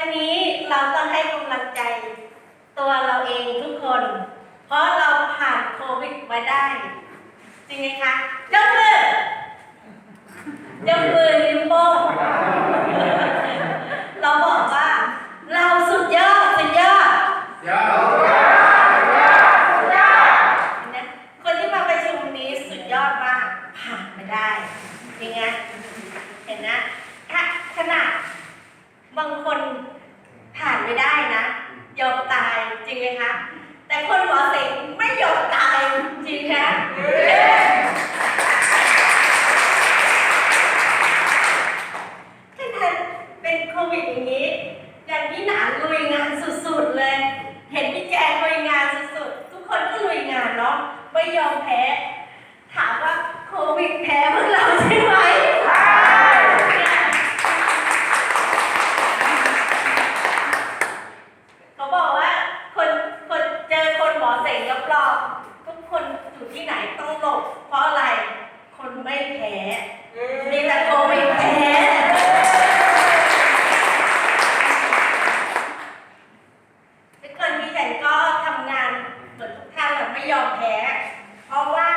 วันนี้เราต้องให้กำลังใจ ตัวเราเองทุกคน เพราะเราผ่านโควิดมาได้ จริงไหมคะยกมือยกมือลิมโป้เราบอกว่า เราสุดยอดสุดยอดยอดยอดนะคนที่มาประชุมนี้สุดยอดมากผ่านมาได้จริงไหมเห็นนะขนาด บางคนผ่านไม่ได้นะ ยอมตายจริงไหมคะ แต่คนหมอเสงไม่ยอมตายจริงคะขนาดเป็นโควิดอย่างนี้อย่างพี่หนานลุยงานสุดๆเลย เห็นพี่แจงลุยงานสุดๆ ทุกคนก็ลุยงานเนาะไม่ยอมแพ้ ถามว่าโควิดแพ้พวกเราใช่ไหมใช่เขาบอกว่าคนคนเจอคนหมอเสงรับรองทุกคนอยู่ ที่ไหนต้องหลบ เพราะอะไร คนไม่แพ้มีแต่โควิดแพ้ทุกคนที่ฉันก็ทำงานเหมือนทุกท่านแหละไม่ยอมแพ้ เพราะว่า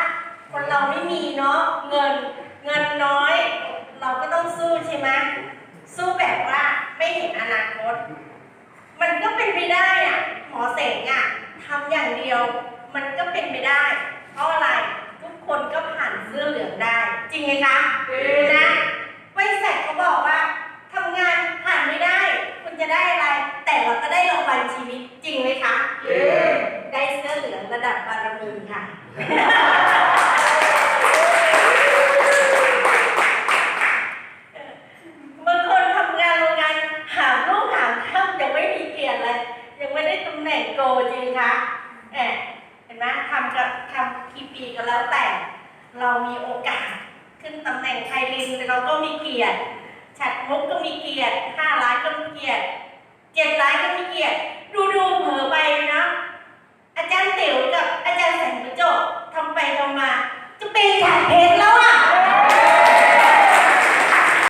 คนเราไม่มีเนาะเงินเงินน้อย เราก็ต้องสู้ใช่ไหมสู้แบบว่าไม่เห็นอนาคต มันก็เป็นไปได้อะหมอเสงอะทำอย่างเดียว มันก็เป็นไปได้ เพราะอะไรทุกคนก็ผ่านเสื้อเหลืองได้ จริงไหมคะนะบริษัทเขาบอกว่าทำงานผ่านไม่ได้ คุณจะได้อะไร แต่เราก็ได้รางวัลชีวิตจริงไหมคะได้เสื้อเหลืองระดับบารมีค่ะบางคนทำงานโรงงานหามลูกหามค่ำยังไม่มีเกียรติเลยยังไม่ได้ตำแหน่งโกจริงคะเอ๊ะเห็นไหมทำกับทำ กี่ก็แล้วแต่ เรามีโอกาสขึ้นตำแหน่งไทยลินเราก็มีเกียรติฉัดมุกก็มีเกียรติห้าล้านก็มีเกียรติเจ็ดล้านก็มีเกียรติดูดูๆเผลอไปนะ อาจารย์เต๋วกับอาจารย์แสงประจบ